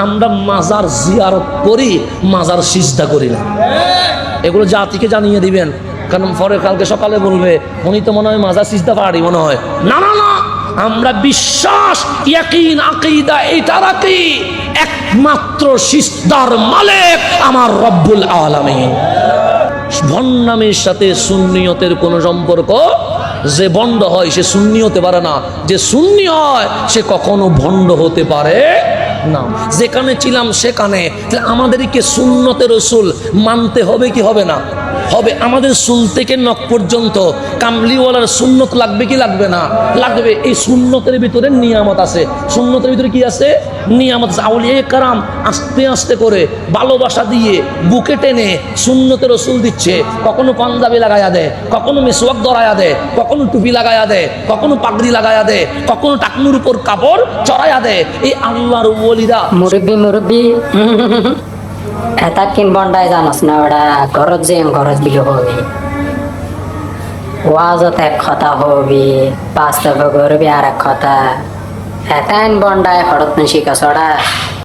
আমরা মাজার জিয়ারত করি, মাজার সিজদা করি না। এগুলো জাতিকে জানিয়ে দিবেন। কারণ পরে কালকে সকালে বলবে, উনি তো মনে হয় মাজার সিজদা পাহাড়ি মনে হয়। না না না, আমরা বিশ্বাস, ইয়াকিন, আকিদা একমাত্র সিস্তার মালিক আমার রব্বুল আলামিন। ভণ্ডামের সাথে সুন্নিয়তের কোনো সম্পর্ক যে বন্ড হয়, সে সুন্নি হতে পারে না। যে সুন্নি হয়, সে কখনো ভণ্ড হতে পারে না। যেখানে ছিলাম সেখানে। আমাদেরকে সুন্নতে রসুল মানতে হবে কি হবে না? হবে আমাদের সুল থেকে নখ পর্যন্ত। কামলিওয়ালার সুন্নত লাগবে কি লাগবে না? লাগবে। এই সুন্নতের ভিতরে নিয়ামত আছে। সুন্নতের ভিতরে কি আছে? নিয়ামত আছে। আউলিয়া কারাম আস্তে আস্তে করে ভালোবাসা দিয়ে বুকে টেনে সুন্নতে রসুল দিচ্ছে। কখনো পাঞ্জাবি লাগাইয়া দেয় কখনো মেসোয়াক ধরাইয়া দেয় কখনো টুপি লাগাইয়া দেয় কখনো পাগড়ি লাগাইয়া দেয় কখনো টাকনুর উপর কাপড় চড়াইয়া দেয়। এই আল্লাহর ওলিরা মুরব্বী মুরব্বী। এটা কিন বন্ডাই জানোস না ওরা ঘরত যে ঘরত বিলো হবি। ওয়াজত এক কথা হবি বাস্তব করবি আর এক কথা। এতাইন বন্ডায় হরত শিখাস ওটা